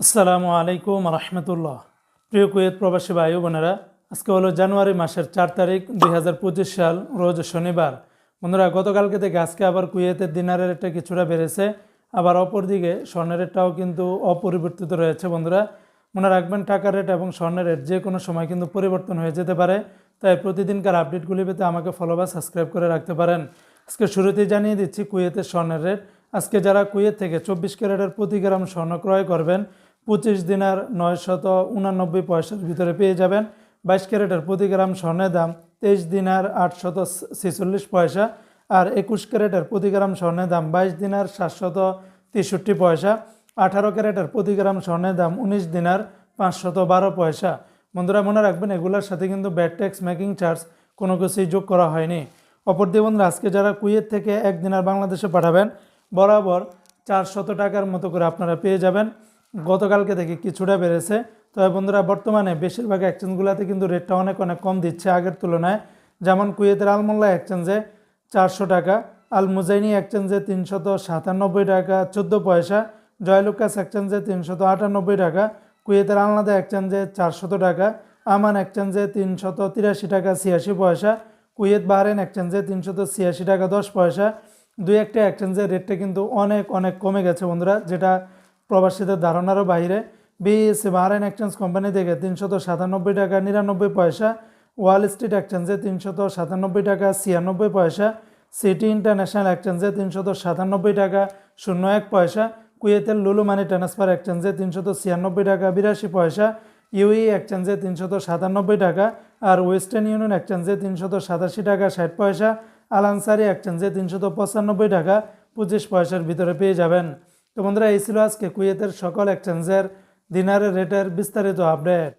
আসসালামু আলাইকুম রহমতুল্লাহ। প্রিয় কুয়েত প্রবাসী ভাই বোনেরা, আজকে হলো জানুয়ারি মাসের চার তারিখ, দুই হাজার পঁচিশ সাল, রোজ শনিবার। বন্ধুরা, গতকালকে থেকে আজকে আবার কুয়েতের দিনারের রেটটা কিছুটা বেড়েছে, আবার অপরদিকে স্বর্ণের রেটটাও কিন্তু অপরিবর্তিত রয়েছে বন্ধুরা। মনে রাখবেন, টাকার রেট এবং স্বর্ণের রেট যে কোনো সময় কিন্তু পরিবর্তন হয়ে যেতে পারে, তাই প্রতিদিনকার আপডেটগুলি পেতে আমাকে ফলো বা সাবস্ক্রাইব করে রাখতে পারেন। আজকে শুরুতেই জানিয়ে দিচ্ছি কুয়েতের স্বর্ণের রেট। আজকে যারা কুয়েত থেকে চব্বিশ ক্যারেটের প্রতি গ্রাম স্বর্ণ ক্রয় করবেন পঁচিশ দিনার নয়শত উনানব্বই পয়সার ভিতরে পেয়ে যাবেন। বাইশ ক্যারেটের প্রতি গ্রাম স্বর্ণের দাম তেইশ দিনার আটশত ছেচল্লিশ পয়সা আর একুশ ক্যারেটের প্রতি গ্রাম স্বর্ণের দাম বাইশ দিনার সাতশত তেষট্টি পয়সা। আঠারো ক্যারেটের প্রতি গ্রাম স্বর্ণের দাম উনিশ দিনার পাঁচশত বারো পয়সা। বন্ধুরা, মনে রাখবেন এগুলোর সাথে কিন্তু ব্যাড ট্যাক্স, মেকিং চার্জ কোনো কিছুই যোগ করা হয়নি। অপর দিয়ে বন্ধুরা, আজকে যারা কুয়েত থেকে এক দিনার বাংলাদেশে পাঠাবেন, বরাবর চারশত টাকার মতো করে আপনারা পেয়ে যাবেন। গতকালকে থেকে কিছুটা বেড়েছে। তবে বন্ধুরা, বর্তমানে বেশিরভাগ এক্সচেঞ্জগুলোতে কিন্তু রেটটা অনেক অনেক কম দিচ্ছে আগের তুলনায়। যেমন কুয়েতের আলমোল্লা এক্সচেঞ্জে চারশো টাকা আল মুজাইনি এক্সচেঞ্জে তিনশত সাতানব্বই টাকা, চোদ্দ পয়সা, জয়লুকাস এক্সচেঞ্জে তিনশত আটানব্বই টাকা, কুয়েতের আলনাদা এক্সচেঞ্জে চারশত টাকা, আমান এক্সচেঞ্জে তিনশত তিরাশি টাকা, ছিয়াশি পয়সা, কুয়েত বাহরেন এক্সচেঞ্জে তিনশত ছিয়াশি টাকা, দশ পয়সা। দুই একটা এক্সচেঞ্জের রেটটা কিন্তু অনেক অনেক কমে গেছে বন্ধুরা, যেটা প্রবাসীদের ধারণারও বাইরে। বিএসসি বাহরাইন এক্সচেঞ্জ কোম্পানি থেকে তিনশত সাতানব্বই টাকা নিরানব্বই পয়সা ওয়াল স্ট্রিট এক্সচেঞ্জে তিনশত সাতানব্বই টাকা ছিয়ানব্বই পয়সা সিটি ইন্টারন্যাশনাল এক্সচেঞ্জে তিনশত সাতানব্বই টাকা শূন্য এক পয়সা কুয়েতের লুলু মানি ট্রান্সফার এক্সচেঞ্জে তিনশত ছিয়ানব্বই টাকা বিরাশি পয়সা ইউই এক্সচেঞ্জে তিনশত সাতানব্বই টাকা আর ওয়েস্টার্ন ইউনিয়ন এক্সচেঞ্জে তিনশত সাতাশি টাকা ষাট পয়সা আলানসারি এক্সচেঞ্জে তিনশত পঁচানব্বই টাকা পঁচিশ পয়সার ভিতরে পেয়ে যাবেন। তো বন্ধুরা এই ছিল আজকে কুয়েতের সকল এক্সচেঞ্জের দিনারের রেটের বিস্তারিত আপডেট